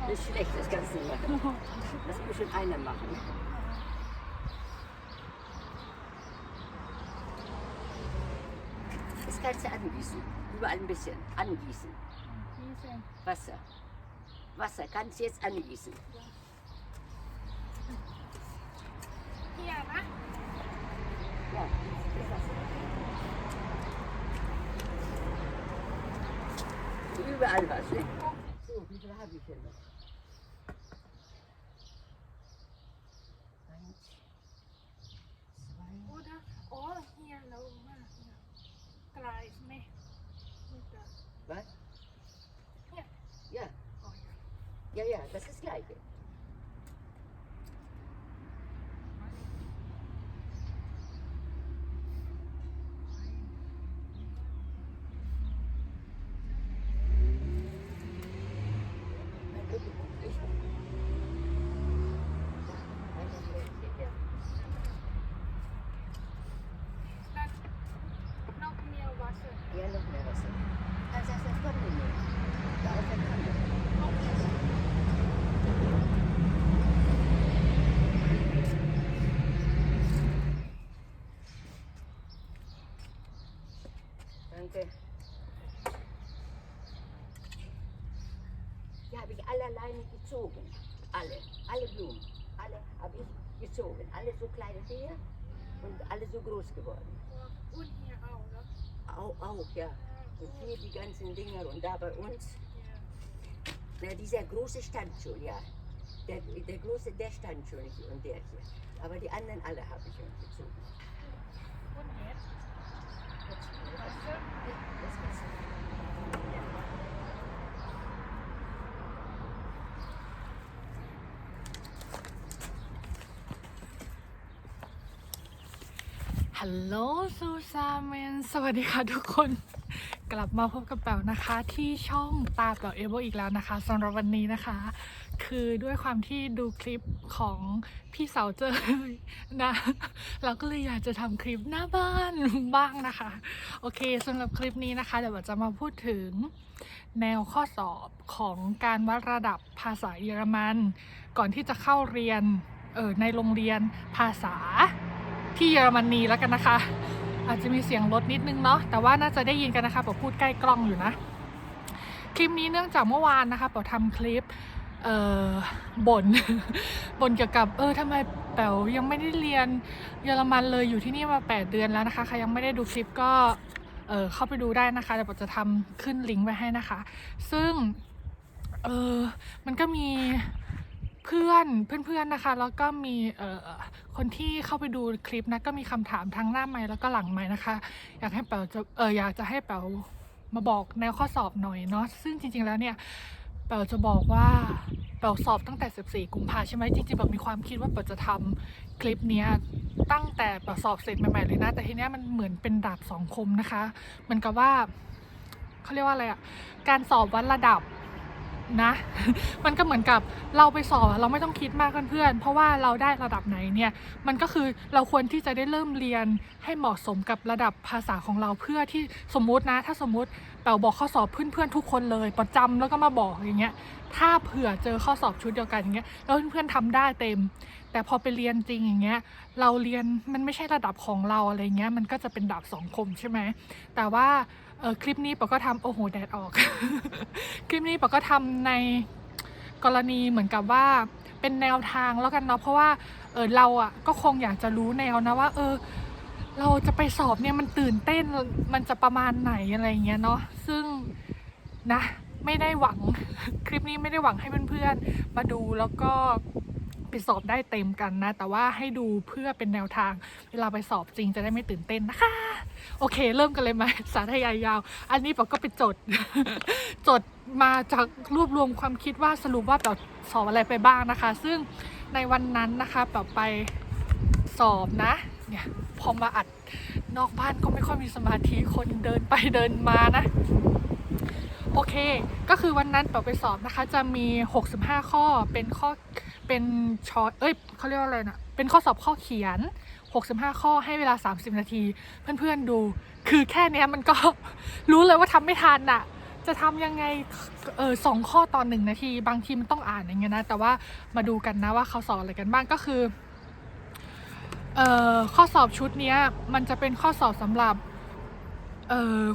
Das ist schlecht, das kannst du nicht machen. Das muss schon einer machen. Das kannst du angießen. Überall ein bisschen. Angießen. Wasser. Wasser kannst du jetzt angießen. Hier, wa? Ja. Überall was, ne? daha güzelim. Oder, oh hier oben, gleich mit, mit das. Was? Ja. Ja. Oh, ja. Ja, ja, das ist gleich. habe ich alle alleine gezogen. Alle, alle Blumen, alle habe ich gezogen. Alle so kleine hier und alle so groß geworden. Und hier auch, ne? Auch, auch, ja. Und hier die ganzen Dinger und da bei uns. Na, dieser große stand schon, ja. Der, der große, der stand schon und der hier. Aber die anderen alle habe ich gezogen. Und jetzt? H ัลโหลซูซาเมนสวัสดีค่ะทุกคน กลับมาพบกับแป๋วนะคะ ที่ช่องตาแป๋วเอเวอีกแล้วนะคะสำหรับวันนี้นะคะ คือด้วยความที่ดูคลิปของพี่เสาวเจอนะ เราก็เลยอยากจะทำคลิปหน้าบ้านบ้างนะคะ โอเคสำหรับคลิปนี้นะคะ เดี๋ยวเราจะมาพูดถึงแนวข้อสอบของการวัดระดับภาษาเยอรมัน ก่อนที่จะเข้าเรียนเออในโรงเรียนภาษา ที่เยอรมนีแล้วกันนะคะ อาจจะมีเสียงรถนิดนึงเนาะแต่ว่าน่าจะได้ยินกันนะคะปอพูดใกล้กล้องอยู่นะ คลิปนี้เนื่องจากเมื่อวานนะคะปอทำคลิปเอ่อบ่นบ่นเกี่ยวกับเออทำไมแป๋วยังไม่ได้เรียนเยอรมันเลยอยู่ที่นี่มา 8 เดือนแล้วนะคะใครยังไม่ได้ดูคลิปก็เออเข้าไปดูได้นะคะเดี๋ยวปอจะทำขึ้นลิงก์ไว้ให้นะคะ ซึ่งเออมันก็มีเพื่อนเพื่อนๆนะคะ แล้วก็มีเออ คนที่เข้าไปดูคลิปนะก็มีคำถามทั้งหน้าไม้แล้วก็หลังไม้นะคะ อยากให้แป๋วจะเอออยากจะให้แป๋วมาบอกแนวข้อสอบหน่อยเนาะซึ่งจริง ๆแล้วเนี่ยแป๋วจะบอกว่าแป๋วสอบตั้งแต่ 14 กุมภาใช่ไหมจริงๆแบบมีความคิดว่าแป๋วจะทำคลิปเนี้ยตั้งแต่แป๋วสอบเสร็จใหม่ๆเลยนะ แต่ทีเนี้ยมันเหมือนเป็นดาบสองคมนะคะเหมือนกับว่าเขาเรียกว่าอะไรอะการสอบวัดระดับ นะ มันก็เหมือนกับเราไปสอบเราไม่ต้องคิดมากเพื่อนเพราะว่าเราได้ระดับไหนเนี่ยมันก็คือเราควรที่จะได้เริ่มเรียนให้เหมาะสมกับระดับภาษาของเราเพื่อที่สมมุตินะ ถ้าสมมุติแปลบอกข้อสอบเพื่อนๆทุกคนเลยประจำแล้วก็มาบอกอย่างเงี้ยถ้าเผื่อเจอข้อสอบชุดเดียวกันอย่างเงี้ยแล้วเพื่อนๆทำได้เต็ม แต่พอไปเรียนจริงอย่างเงี้ยเราเรียนมันไม่ใช่ระดับของเราอะไรเงี้ยมันก็จะเป็นดาบสองคมใช่ไหมแต่ว่า เออคลิปนี้ปอก็ทำโอ้โหแดดออก คลิปนี้ปอก็ทำในกรณีเหมือนกับว่าเป็นแนวทางแล้วกันเนาะเพราะว่าเออเราอะก็คงอยากจะรู้แนวนะว่า เออ เราจะไปสอบเนี่ยมันตื่นเต้นมันจะประมาณไหนอะไรเงี้ยเนาะซึ่งนะ ไม่ได้หวัง คลิปนี้ไม่ได้หวังให้เพื่อนๆมาดูแล้วก็ ไปสอบได้เต็มกันนะ แต่ว่าให้ดูเพื่อเป็นแนวทาง เวลาไปสอบจริงจะได้ไม่ตื่นเต้นนะคะ โอเค เริ่มกันเลยไหมสาธยายยาว อันนี้ปอก็ไปจด จดมาจากรวบรวมความคิดว่าสรุปว่าปอสอบอะไรไปบ้างนะคะ ซึ่งในวันนั้นนะคะปอไปสอบนะเนี่ยพอมาอัดนอกบ้านก็ไม่ค่อยมีสมาธิคนเดินไปเดินมานะ โอเค ก็คือวันนั้นเปาไปสอบนะคะ จะมี 65 ข้อเป็นข้อเป็นชอเอ้ยเขาเรียกว่าอะไรนะเป็นข้อสอบข้อเขียน 65 ข้อให้เวลา 30 นาที เพื่อนๆดู คือแค่เนี้ยมันก็รู้เลยว่าทำไม่ทันอะจะทำยังไงเออสองข้อตอนหนึ่งนาที บางทีมันต้องอ่านอย่างเงี้ยนะ แต่ว่ามาดูกันนะว่าเขาสอนอะไรกันบ้างก็คือเอ่อข้อสอบชุดเนี้ยมันจะเป็นข้อสอบสำหรับ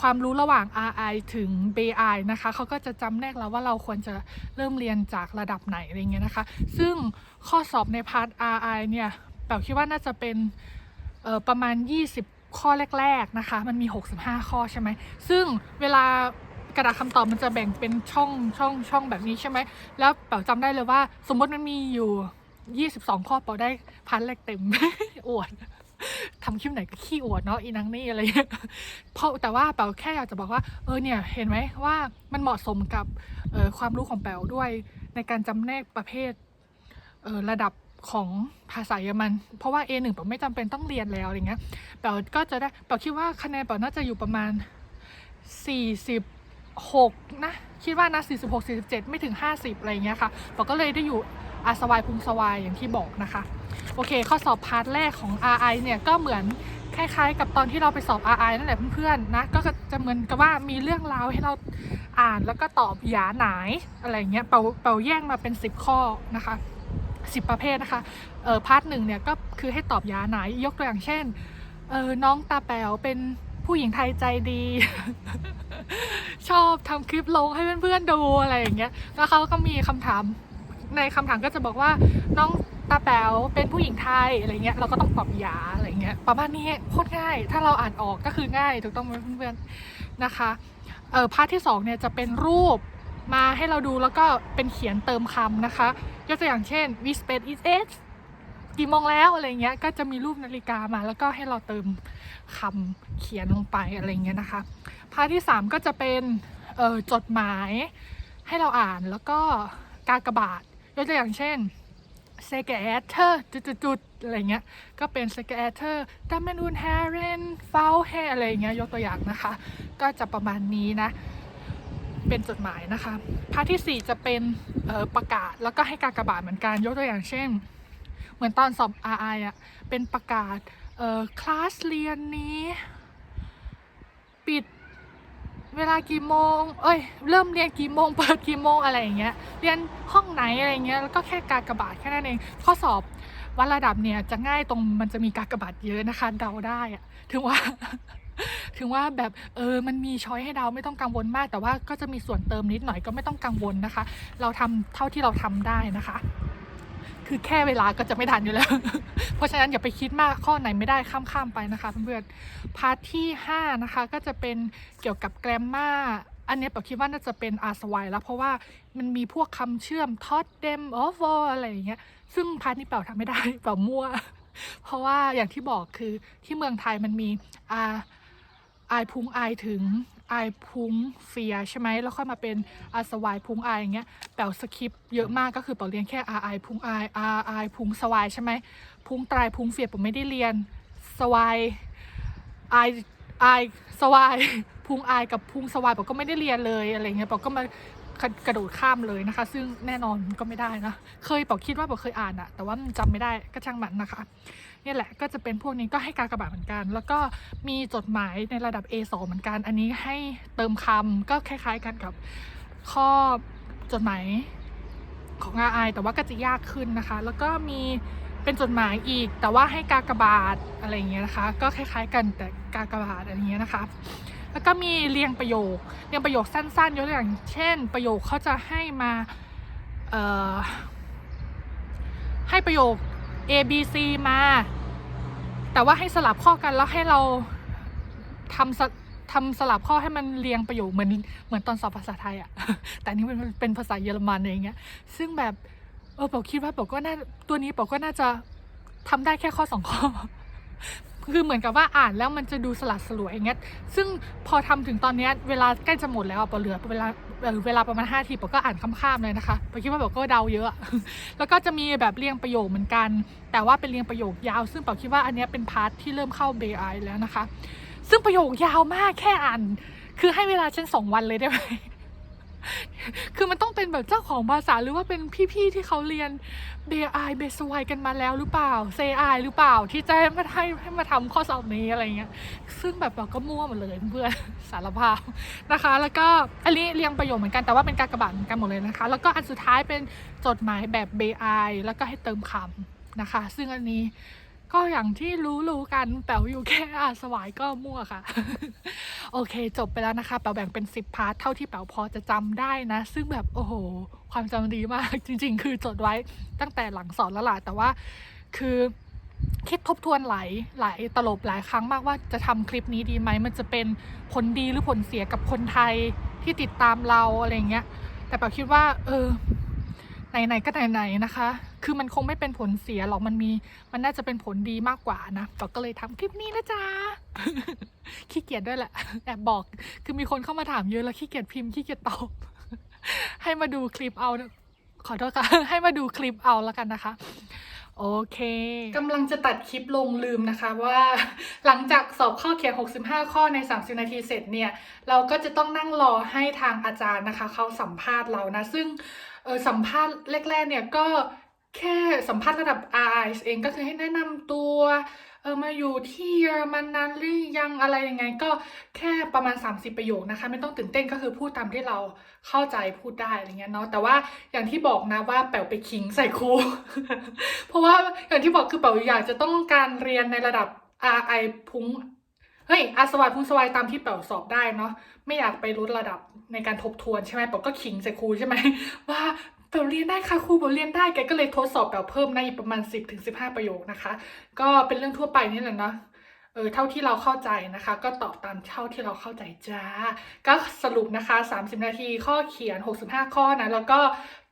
ความรู้ระหว่าง RI ถึง BI นะคะเขาก็จะจำแนกแล้วว่าเราควรจะเริ่มเรียนจากระดับไหนอะไรเงี้ยนะคะ ซึ่งข้อสอบในพาร์ท RI เนี่ยแปลคิดว่าน่าจะเป็นเอ่อประมาณ 20 ข้อแรก ๆ นะคะ มันมี 65 ข้อใช่ไหม ซึ่งเวลากระดาษคำตอบมันจะแบ่งเป็นช่องช่องช่องแบบนี้ใช่ไหม แล้วเป๋าจำได้เลยว่า สมมติมันมีอยู่ 22 ข้อเป๋าได้พันแรกเต็ม อวด ทำคลิปไหนก็ขี้อวดเนาะอีนังนี่อะไรเงี้ยเพราะแต่ว่าเป๋าแค่อยากจะบอกว่าเออเนี่ยเห็นไหมว่ามันเหมาะสมกับเออความรู้ของเป๋าด้วยในการจำแนกประเภทเออระดับของภาษาเยอรมัน เพราะว่า A1 เป๋าไม่จำเป็นต้องเรียนแล้วอะไรเงี้ยเป๋าก็จะได้เป๋าคิดว่าคะแนนเป๋าน่าจะอยู่ประมาณ 46 นะ คิดว่านะ46 47 ไม่ถึง 50 อะไรเงี้ยค่ะเป๋าก็เลยได้อยู่อาสวายพุงสวายอย่างที่บอกนะคะ โอเค ข้อสอบพาร์ทแรกของ RI เนี่ย ก็เหมือนคล้ายๆ กับตอนที่เราไปสอบ RI นั่นแหละเพื่อนๆนะ ก็จะเหมือนกับว่ามีเรื่องราวให้เราอ่านแล้วก็ตอบหยาหนายอะไรเงี้ย เป่าเป่าแยกมาเป็น 10 ข้อนะคะ10ประเภทนะคะ เออพาร์ทหนึ่งเนี่ยก็คือให้ตอบยาไหนยยกตัวอย่างเช่น เออน้องตาแป๋วเป็น ผู้หญิงไทยใจดี ชอบทำคลิปลงให้เพื่อนๆดูอะไรอย่างเงี้ย แล้วเขาก็มีคำถาม ในคำถามก็จะบอกว่าน้องตาแป๋วเป็นผู้หญิงไทยอะไรเงี้ยเราก็ต้องตอบยาอะไรเงี้ยประมาณนี้โคตรง่าย ถ้าเราอ่านออกก็คือง่ายถูกต้องไหมเพื่อนๆนะคะเออพาร์ทที่สองเนี่ยจะเป็นรูปมาให้เราดูแล้วก็เป็นเขียนเติมคำนะคะยกตัวอย่างเช่น we spent is it กี่โมงแล้วอะไรเงี้ย ก็จะมีรูปนาฬิกามา แล้วก็ให้เราเติมคำเขียนลงไปอะไรเงี้ยนะคะ พาร์ทที่สามก็จะเป็นเออจดหมายให้เราอ่านแล้วก็กากบาทยกตัวอย่างเช่นเซกแอเธอร์จุดๆอะไรเงี้ย ก็เป็นเซกแอเธอร์ดัมเมนูนแฮเรนฟาวแฮอะไรเงี้ยยกตัวอย่างนะคะ ก็จะประมาณนี้นะ เป็นจดหมายนะคะ พาร์ทที่ 4 จะเป็นออประกาศแล้วก็ให้กากบาทเหมือนกันยกตัวอย่างเช่น เหมือนตอนสอบ RI อะเป็นประกาศเอ่อคลาสเรียนนี้ ปิดเวลากี่โมง เอ้ย เริ่มเรียนกี่โมง เปิดกี่โมงอะไรอย่างเงี้ย เรียนห้องไหนอะไรเงี้ย แล้วก็แค่การกระบาทแค่นั้นเอง ข้อสอบวัดระดับเนี่ยจะง่ายตรงมันจะมีการกระบาทเยอะนะคะ เดาได้อะถึงว่า ถึงว่าแบบเออ มันมีช้อยให้เดาไม่ต้องกังวลมาก แต่ว่าก็จะมีส่วนเติมนิดหน่อยก็ไม่ต้องกังวลนะคะ เราทำเท่าที่เราทำได้นะคะ คือแค่เวลาก็จะไม่ทันอยู่แล้ว เพราะฉะนั้นอย่าไปคิดมากข้อไหนไม่ได้ข้ามๆไปนะคะเพื่อนๆพาร์ทที่ 5 นะคะก็จะเป็นเกี่ยวกับแกรมมาอันนี้เปาคิดว่าน่าจะเป็นอาสวายแล้วเพราะว่ามันมีพวกคำเชื่อมทอดเดมออฟอะไรอย่างเงี้ยซึ่งพาร์ทนี้เปล่าทำไม่ได้เปล่ามั่ว เพราะว่าอย่างที่บอกคือที่เมืองไทยมันมีอาไอายพุงไอายถึง อายพุงเฟียใช่ไหมแล้วค่อยมาเป็นอาสวายพุงไอายอย่างเงี้ยแปลสคริปต์เยอะมากก็คือเปล่าเรียนแค่อาไอายพุงไอายอาไอายพุงสวายใช่ไหมพุงตรายพุงเฟียผมไม่ได้เรียนสวายไอไอายสวายพุงไอายกับพุงสวายผมก็ไม่ได้เรียนเลยอะไรเงี้ยผมก็มากระโดดข้ามเลยนะคะ ซึ่งแน่นอนก็ไม่ได้นะ เคยบอกคิดว่าบอกเคยอ่านอะแต่ว่ามันจำไม่ได้ก็ช่างมันนะคะ นี่แหละก็จะเป็นพวกนี้ก็ให้การกระบาดเหมือนกัน แล้วก็มีจดหมายในระดับ A2 เหมือนกัน อันนี้ให้เติมคำก็คล้าย ๆ กันกับข้อจดหมายของ RI แต่ว่าก็จะยากขึ้นนะคะ แล้วก็มีเป็นจดหมายอีก แต่ว่าให้กากบาทอะไรอย่างเงี้ยนะคะ ก็คล้าย ๆ กันแต่กากบาทอะไรเงี้ยนะคะแล้วก็มีเรียงประโยค เรียงประโยคสั้นๆยกตัวอย่าง เช่น ประโยคเขาจะให้มาเอ่อให้ประโยค A B C มา แต่ว่าให้สลับข้อกันแล้วให้เราทำสทำสลับข้อให้มันเรียงประโยคเหมือนเหมือนตอนสอบภาษาไทยอะแต่นนี้มันเป็นภาษาเยอรมันอะไรอย่างเงี้ย ซึ่งแบบเออเปาคิดว่าเปาก็น่าตัวนี้เปาก็น่าจะทำได้แค่ข้อสองข้อ คือเหมือนกับว่าอ่านแล้วมันจะดูสลัดสลวยอย่างเงี้ย ซึ่งพอทำถึงตอนนี้เวลาใกล้จะหมดแล้วอะเปาเหลือเวลา เอ่อเวลาประมาณ5ทีปก็อ่านข้ามๆเลยนะคะปะคิดว่าเปาก็เดาเยอะ แล้วก็จะมีแบบเรียงประโยคเหมือนกัน แต่ว่าเป็นเรียงประโยคยาว ซึ่งเปาคิดว่าอันเนี้ยเป็นพาร์ทที่เริ่มเข้า BI แล้วนะคะ ซึ่งประโยคยาวมากแค่อ่าน คือให้เวลาฉันสองวันเลยได้ไหม คือมันต้องเป็นแบบเจ้าของภาษาหรือว่าเป็นพี่ๆที่เขาเรียนเบไอเบสไวกันมาแล้วหรือเปล่าเซไอหรือเปล่าที่จะให้มาให้ให้มาทำข้อสอบนี้อะไรเงี้ย ซึ่งแบบเราก็มั่วหมดเลยเพื่อนสารภาพนะคะ แล้วก็อันนี้เรียงประโยคเหมือนกันแต่ว่าเป็นการกระบาดเหมือนกันหมดเลยนะคะ แล้วก็อันสุดท้ายเป็นจดหมายแบบเบไอแล้วก็ให้เติมคำนะคะ ซึ่งอันนี้ ก็อย่างที่รู้รู้ๆกันแป๋วอยู่แค่อาสวายก็มั่วค่ะ โอเค จบไปแล้วนะคะแป๋วแบ่งเป็น 10 พาร์ทเท่าที่แป๋วพอจะจำได้นะ ซึ่งแบบโอ้โห ความจำดีมากจริง ๆ คือจดไว้ตั้งแต่หลังสอนแล้วล่ะแต่ว่าคือคิดทบทวนหลายหลายตลบหลายครั้งมากว่าจะทำคลิปนี้ดีไหมมันจะเป็นผลดีหรือผลเสียกับคนไทยที่ติดตามเราอะไรเงี้ย แต่แป๋วคิดว่า เออ ไหนๆก็ไหนๆนะคะ คือมันคงไม่เป็นผลเสียหรอกมันมี มันน่าจะเป็นผลดีมากกว่านะเราก็เลยทำคลิปนี้นะจ๊ะขี้เกียจด้วยแหละแอบบอก คือมีคนเข้ามาถามเยอะแล้วขี้เกียจพิมพ์ขี้เกียจตอบให้มาดูคลิปเอา ขอโทษค่ะ ให้มาดูคลิปเอาแล้วกันนะคะโอเคกำลังจะตัดคลิปลงลืมนะคะว่า หลังจากสอบข้อเขียน 65 ข้อใน 30 นาทีเสร็จเนี่ย เราก็จะต้องนั่งรอให้ทางอาจารย์นะคะ เขาสัมภาษณ์เรานะ ซึ่ง สัมภาษณ์แรก ๆ เนี่ยก็แค่สัมภาษณ์ระดับ RI เองก็คือให้แนะนำตัวเออมาอยู่ที่เยอรมันนานหรือยังอะไรยังไง ก็แค่ประมาณ 30 ประโยคนะคะ ไม่ต้องตื่นเต้นก็คือพูดตามที่เราเข้าใจพูดได้อะไรเงี้ยเนาะแต่ว่าอย่างที่บอกนะว่าแป๋วไปคิงใส่ครูเพราะว่าอย่างที่บอกคือแป๋วอยากจะต้องการเรียนในระดับ RI พุง เฮ้ยอาสวายพุงสวายตามที่แป๋วสอบได้เนาะไม่อยากไปลดระดับในการทบทวนใช่ไหมแป๋วก็คิงใส่ครูใช่ไหมว่าแป๋วเรียนได้ค่ะครูแป๋วเรียนได้แกก็เลยทดสอบแป๋วเพิ่มในอีกประมาณ 10-15ถึง15ประโยคนะคะ ก็เป็นเรื่องทั่วไปนี่แหละเนาะเออเท่าที่เราเข้าใจนะคะ ก็ตอบตามเท่าที่เราเข้าใจจ้า ก็สรุปนะคะ 30 นาทีข้อเขียน 65 ข้อนะ แล้วก็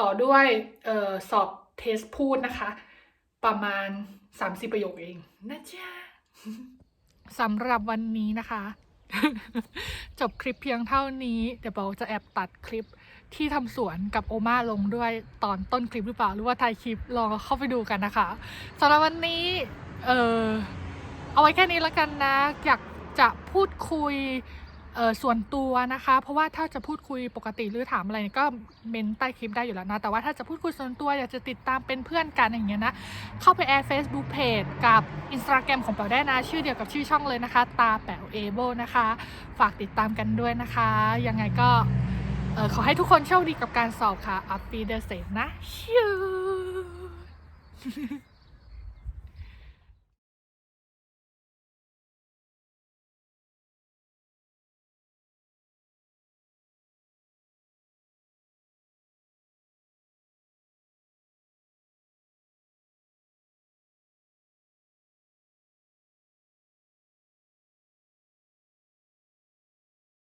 ต่อด้วยเออสอบเทสพูดนะคะ ประมาณ 30 ประโยคเองนะจ๊ะ สำหรับวันนี้นะคะ จบคลิปเพียงเท่านี้ เดี๋ยวเราจะแอบตัดคลิปที่ทำสวนกับโอมาลงด้วยตอนต้นคลิปหรือเปล่า หรือว่าท้ายคลิปลองเข้าไปดูกันนะคะสำหรับวันนี้ เออเอาไว้แค่นี้แล้วกันนะ อยากจะพูดคุย ส่วนตัวนะคะ เพราะว่าถ้าจะพูดคุยปกติหรือถามอะไรก็เมนใต้คลิปได้อยู่แล้วนะ แต่ว่าถ้าจะพูดคุยส่วนตัวอยากจะติดตามเป็นเพื่อนกันอย่างเงี้ยนะ เข้าไปแอด Facebook Page กับ Instagram ของแป๋วได้นะ ชื่อเดียวกับชื่อช่องเลยนะคะ ตาแป๋วเอโบนะคะ ฝากติดตามกันด้วยนะคะ ยังไงก็เออขอให้ทุกคนโชคดีกับการสอบค่ะอัปปีเดอร์เซนนะชิว